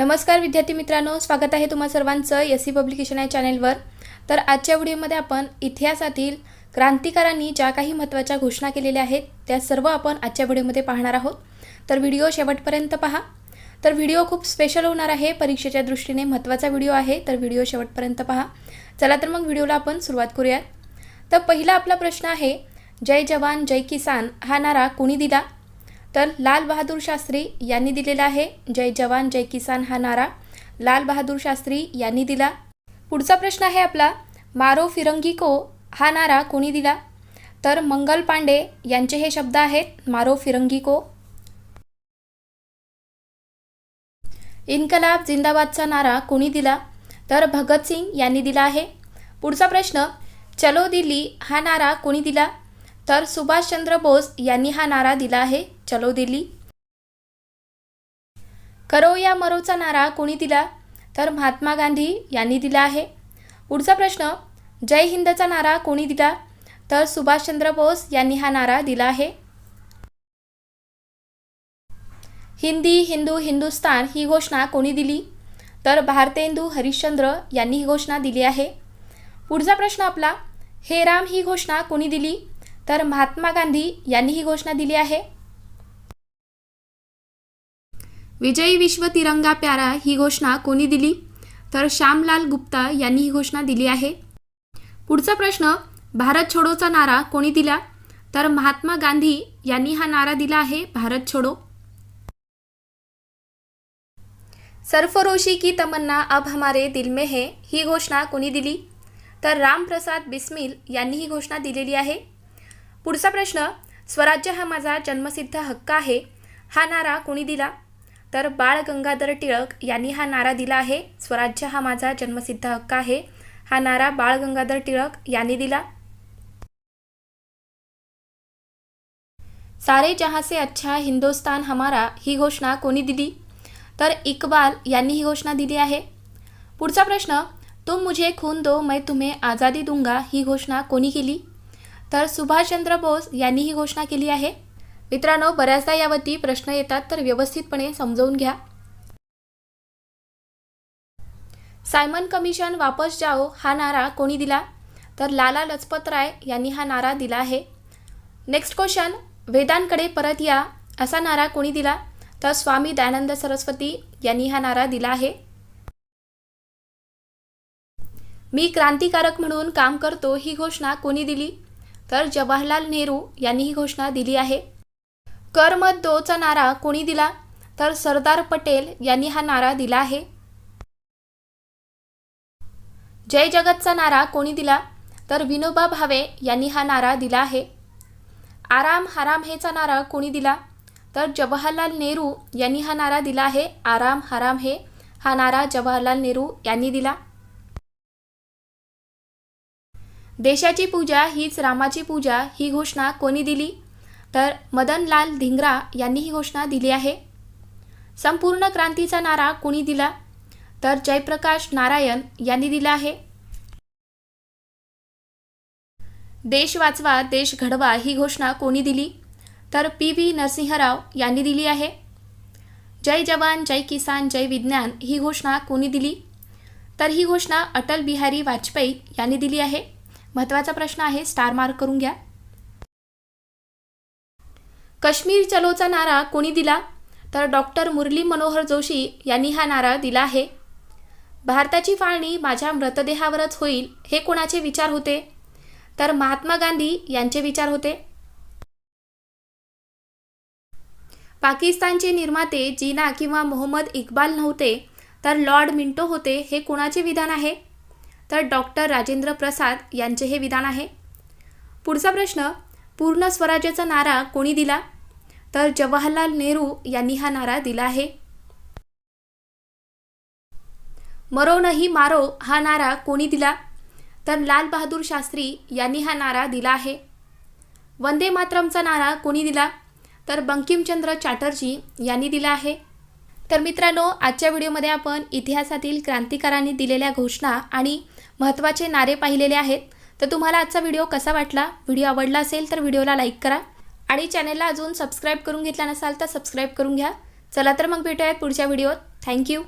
नमस्कार विद्यार्थी मित्रांनो स्वागत आहे तुम्हा सर्वांचं एस सी पब्लिकेशन या चॅनेलवर. तर आजच्या व्हिडिओमध्ये आपण इतिहासातील क्रांतिकारांनी ज्या काही महत्त्वाच्या घोषणा केलेल्या आहेत त्या सर्व आपण आजच्या व्हिडिओमध्ये पाहणार आहोत. तर व्हिडिओ शेवटपर्यंत पहा. तर व्हिडिओ खूप स्पेशल होणार आहे परीक्षेच्या दृष्टीने महत्त्वाचा व्हिडिओ आहे तर व्हिडिओ शेवटपर्यंत पहा. चला तर मग व्हिडिओला आपण सुरुवात करूयात. तर पहिला आपला प्रश्न आहे जय जवान जय किसान हा नारा कोणी दिला? तर लाल बहादूर शास्त्री यांनी दिलेला आहे. जय जवान जय किसान हा नारा. लाल बहादूर शास्त्री यांनी दिला. पुढचा प्रश्न आहे आपला. मारो फिरंगी को हा नारा कोणी दिला? तर मंगल पांडे यांचे हे शब्द आहेत मारो फिरंगी को. इन्कलाब जिंदाबादचा नारा कोणी दिला? तर भगतसिंग यांनी दिला आहे. पुढचा प्रश्न चलो दिल्ली हा नारा कोणी दिला? तर सुभाषचंद्र बोस यांनी हा नारा दिला आहे. चलो दिली करो या मरोचा नारा कोणी दिला? तर महात्मा गांधी यांनी दिला आहे. पुढचा प्रश्न जय हिंदचा नारा कोणी दिला? तर सुभाषचंद्र बोस यांनी हा नारा दिला आहे. हिंदी हिंदू हिंदुस्तान ही घोषणा कोणी दिली? तर भारतेंदू हरिश्चंद्र यांनी ही घोषणा दिली आहे. पुढचा प्रश्न आपला हे राम ही घोषणा कोणी दिली? तर महात्मा गांधी यांनी ही घोषणा दिली आहे. विजयी विश्व तिरंगा प्यारा ही घोषणा कोणी दिली? तर श्यामलाल गुप्ता यांनी ही घोषणा दिली आहे. पुढचा प्रश्न भारत छोडोचा नारा कोणी दिला? तर महात्मा गांधी यांनी हा नारा दिला आहे भारत छोडो. सरफरोशी की तमन्ना अब हमारे दिल में है ही घोषणा कोणी दिली? तर रामप्रसाद बिस्मिल यांनी ही घोषणा दिलेली आहे. पुढचा प्रश्न स्वराज्य हा माझा जन्मसिद्ध हक्क आहे हा नारा कोणी दिला? तर बाळ गंगाधर टिळक यांनी हा नारा दिला आहे. स्वराज्य हा माझा जन्मसिद्ध हक्क आहे. हा नारा बाळ गंगाधर टिळक यांनी दिला. सारे जहां से अच्छा हिंदुस्तान हमारा ही घोषणा कोणी दिली? तर इकबाल यांनी ही घोषणा दिली आहे. पुढचा प्रश्न तुम मुझे खून दो मैं तुम्हें आज़ादी दूंगा ही घोषणा कोणी केली? तर सुभाषचंद्र बोस यांनी ही घोषणा केली आहे. मित्रांनो बऱ्याचदा यावरती प्रश्न येतात तर व्यवस्थितपणे समजवून घ्या. सायमन कमिशन वापस जाओ हा नारा कोणी दिला? तर लाला लजपत राय यांनी हा नारा दिला आहे. नेक्स्ट क्वेश्चन वेदांकडे परत या असा नारा कोणी दिला? तर स्वामी दयानंद सरस्वती यांनी हा नारा दिला आहे. मी क्रांतिकारक म्हणून काम करतो ही घोषणा कोणी दिली? तर जवाहरलाल नेहरू यांनी ही घोषणा दिली आहे. कर दोचा नारा कोणी दिला? तर सरदार पटेल यांनी हा नारा दिला आहे. जय जगतचा नारा कोणी दिला? तर विनोबा भावे यांनी हा नारा दिला आहे. आराम हराम हेचा नारा कोणी दिला? तर जवाहरलाल नेहरू यांनी हा नारा दिला आहे. आराम हराम हे हा नारा जवाहरलाल नेहरू यांनी दिला. देशाची पूजा हीच रामाची पूजा ही घोषणा कोणी दिली? तर मदनलाल धिंगरा यांनी ही घोषणा दिली आहे. संपूर्ण क्रांतीचा नारा कोणी दिला? तर जयप्रकाश नारायण यांनी दिला आहे. देश वाचवा देश घडवा ही घोषणा कोणी दिली? तर पी व्ही नरसिंहराव यांनी दिली आहे. जय जवान जय किसान जय विज्ञान ही घोषणा कोणी दिली? तर ही घोषणा अटल बिहारी वाजपेयी यांनी दिली आहे. महत्त्वाचा प्रश्न आहे स्टार मार्क करून घ्या. काश्मीर चलोचा नारा कोणी दिला? तर डॉक्टर मुरली मनोहर जोशी यांनी हा नारा दिला आहे. भारताची फाळणी माझ्या मृतदेहावरच होईल हे कोणाचे विचार होते? तर महात्मा गांधी यांचे विचार होते. पाकिस्तानचे निर्माते जीना किंवा मोहम्मद इक्बाल नव्हते तर लॉर्ड मिंटो होते हे कोणाचे विधान आहे? तर डॉक्टर राजेंद्र प्रसाद यांचे हे विधान आहे. पुढचा प्रश्न पूर्ण स्वराज्याचा नारा कोणी दिला? तर जवाहरलाल नेहरू यांनी हा नारा दिला आहे. मरो नाही मारो हा नारा कोणी दिला? तर लाल बहादूर शास्त्री यांनी हा नारा दिला आहे. वंदे मातरमचा नारा कोणी दिला? तर बंकिमचंद्र चॅटर्जी यांनी दिला आहे. तर मित्रांनो आजच्या व्हिडिओमध्ये आपण इतिहासातील क्रांतिकारांनी दिलेल्या घोषणा आणि महत्त्वाचे नारे पाहिलेले आहेत. तर तुम्हाला आजचा व्हिडिओ कसा वाटला? व्हिडिओ आवडला असेल तर व्हिडिओला लाईक करा. आणि चॅनलला अजून सबस्क्राईब करून घेतला नसाल तर सबस्क्राईब करून घ्या. चला तर मग भेटूयात पुढच्या व्हिडिओत थँक्यू